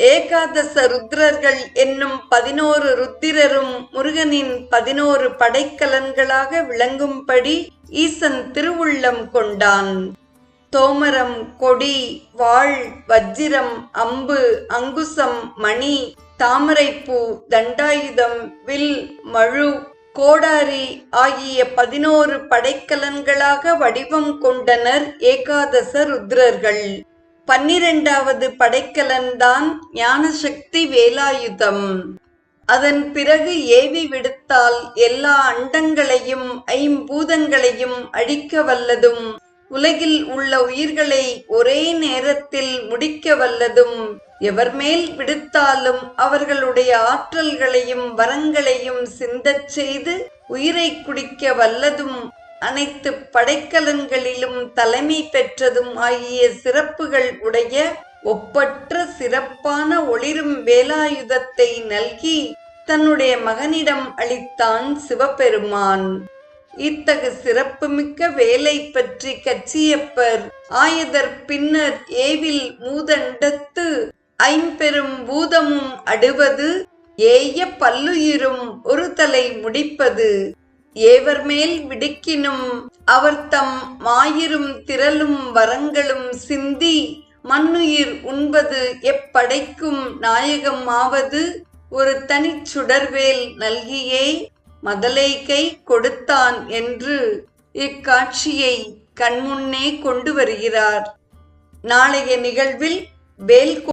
ஏகாதச ருத்ரர்கள் என்னும் பதினோரு ருத்திரரும் முருகனின் பதினோரு படைக்கலன்களாக விளங்கும்படி ஈசன் திருவுள்ளம் கொண்டான். தோமரம் கொடி வாழ் வஜ்ஜிரம் அம்பு அங்குசம் மணி தாமரைப்பூ தண்டாயுதம் வில் மழு கோடாரி ஆகிய பதினோரு படைக்கலன்களாக வடிவம் கொண்டனர் ஏகாதச ருத்ரர்கள். பன்னிரண்டாவது படைக்கலன்தான் ஞானசக்தி வேலாயுதம். அதன் பிறகு ஏவி விடுத்தால் எல்லா அண்டங்களையும் ஐம்பூதங்களையும் அழிக்க வல்லதும் உலகில் உள்ள உயிர்களை ஒரே நேரத்தில் முடிக்க வல்லதும் எவர் மேல் விடுத்தாலும் அவர்களுடைய ஆற்றல்களையும் வரங்களையும் சிந்தச் செய்து உயிரை குடிக்க வல்லதும் அனைத்து படைக்கலன்களிலும் தலைமை பெற்றதும் ஆகிய சிறப்புகள் உடைய ஒப்பற்ற சிறப்பான ஒளிரும் வேலாயுதத்தை நல்கி தன்னுடைய மகனிடம் அளித்தான் சிவபெருமான். இத்தகு சிறப்புமிக்க வேலை பற்றி கச்சியப்பர் ஆயதர் பின்னர் ஏவில் மூதண்டத்து ஐம்பெரும் பூதமும் அடுவது ஏய பல்லுயிரும் ஒரு தலை முடிப்பது. ஏவர் மேல் விடுக்கினும் அவர் தம் மாயிரும் திரளும் வரங்களும் சிந்தி மண்ணுயிர் உண்பது எப்படைக்கும் நாயகம் ஆவது ஒரு தனிச் சுடர்வேல் நல்கியே மதலைக்கை கொடுத்தான் என்று இக்காட்சியை கண்முன்னே கொண்டு வருகிறார். நாளைய நிகழ்வில் வேல்